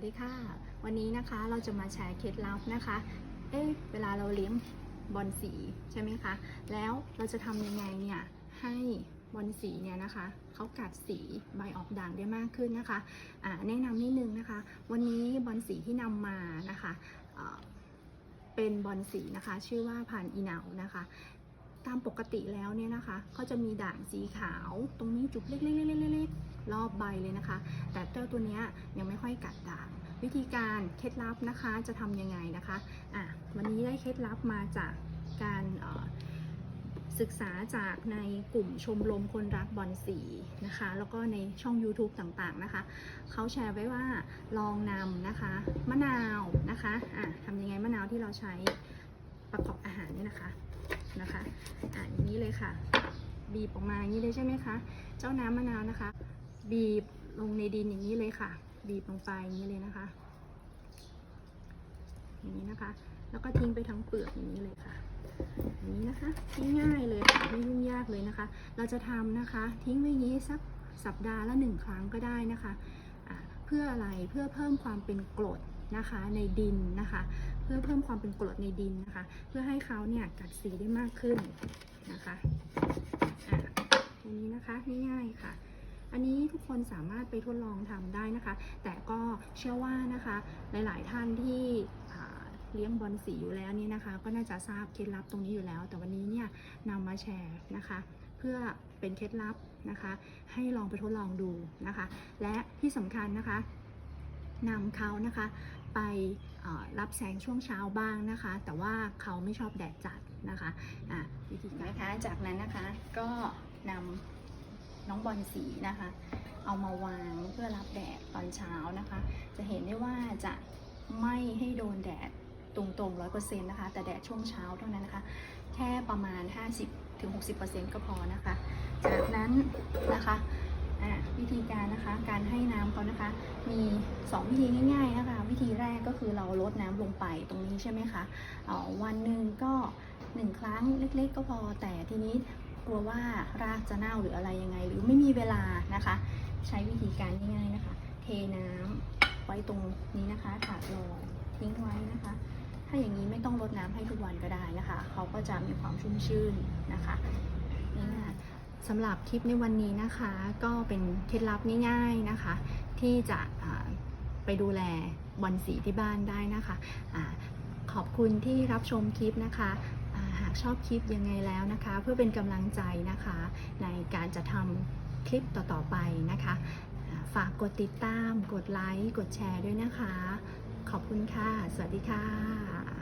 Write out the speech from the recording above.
วัสดีค่ะ วันนี้นะคะเราจะมาแชร์เคล็ดลับนะคะ เอ๊ะเวลาเราเลี้ยงบอลสีใช่ไหมคะ แล้วเราจะทำยังไงเนี่ยให้บอลสีเนี่ยนะคะเขากัดสีใบออกด่างได้มากขึ้นนะคะอ่าแนะนำนิดนึงนะคะ วันนี้บอลสีที่นำมานะคะเป็นบอลสีนะคะ ชื่อว่าพันอีเหนานะคะ ตามปกติแล้วเนี่ยนะคะเขาจะมีด่างสีขาวตรงนี้จุดเล็กๆๆๆรอบใบเลยนะคะ แต่เจ้าตัวเนี้ยยังไม่ค่อยกัดด่าง วิธีการเคล็ดลับนะคะจะทำยังไงนะคะอะวันนี้ได้เคล็ดลับมาจากการศึกษาจากในกลุ่มชมรมคนรักบอลสีนะคะ แล้วก็ในช่อง YouTube ต่างๆนะคะ เขาแชร์ไว้ว่าลองนำนะคะ มะนาวนะคะอะทำยังไงมะนาวที่เราใช้ เลยค่ะ บีบออกมาอย่างนี้เลยใช่ไหมคะ เจ้าน้ำมะนาวนะคะ บีบลงในดินอย่างนี้เลยค่ะ บีบลงไปอย่างนี้เลยนะคะอย่างนี้นะคะ แล้วก็ทิ้งไปทั้งเปลือกอย่างนี้เลยค่ะอย่างนี้นะคะง่ายๆเลยค่ะไม่ยุ่งยากเลยนะคะ เราจะทำนะคะ ทิ้งไว้อย่างนี้สักสัปดาห์ละหนึ่งครั้งก็ได้นะคะเพื่ออะไรเพื่อเพิ่มความเป็นกรดนะคะในดินนะคะ เพื่อเพิ่มความเป็นกรดในดินนะคะ เพื่อให้เขาเนี่ยกัดสีได้มากขึ้น นะคะอะอันนี้นะคะง่ายๆค่ะ อันนี้ทุกคนสามารถไปทดลองทำได้นะคะ แต่ก็เชื่อว่านะคะ หลายๆท่านที่เลี้ยงบอลสีอยู่แล้วนี่นะคะ ก็น่าจะทราบเคล็ดลับตรงนี้อยู่แล้ว แต่วันนี้เนี่ยนำมาแชร์นะคะ เพื่อเป็นเคล็ดลับนะคะ ให้ลองไปทดลองดูนะคะ และที่สำคัญนะคะนำเขานะคะ ไปรับแสงช่วงเช้าบ้างนะคะ แต่ว่าเขาไม่ชอบแดดจัดนะคะอะวิธีการนะคะจากนั้นนะคะก็นำน้องบอลสีนะคะ เอามาวางเพื่อรับแดดตอนเช้านะคะ จะเห็นได้ว่าจะไม่ให้โดนแดดตรงๆ100%นต์นะคะ แต่แดดช่วงเช้าเท่านั้นนะคะ แค่ประมาณ 50-60%ก็พอนะคะ จากนั้นนะคะอะวิธีการนะคะการให้ เขานะคะ มี 2 วิธีง่าย ๆนะคะ วิธีแรกก็คือเราลดน้ำลงไปตรงนี้ใช่ไหมคะวันหนึ่งก็ 1 ครั้งเล็ก ๆ ก็พอแต่ทีนี้กลัวว่ารากจะเน่าหรืออะไรยังไง หรือไม่มีเวลานะคะ ใช้วิธีการง่ายๆนะคะ เทน้ำไว้ตรงนี้นะคะถาดรองทิ้งไว้นะคะ ถ้าอย่างนี้ไม่ต้องรดน้ำให้ทุกวันก็ได้นะคะ เขาก็จะมีความชุ่มชื่นนะคะ สำหรับคลิปในวันนี้นะคะก็เป็นเคล็ดลับง่ายๆนะคะ ที่จะไปดูแลบอลสีที่บ้านได้นะคะอาขอบคุณที่รับชมคลิปนะคะหากชอบคลิปยังไงแล้วนะคะ เพื่อเป็นกำลังใจนะคะ ในการจะทำคลิปต่อๆไปนะคะ ฝากกดติดตาม กดไลค์ กดแชร์ด้วยนะคะ ขอบคุณค่ะ สวัสดีค่ะ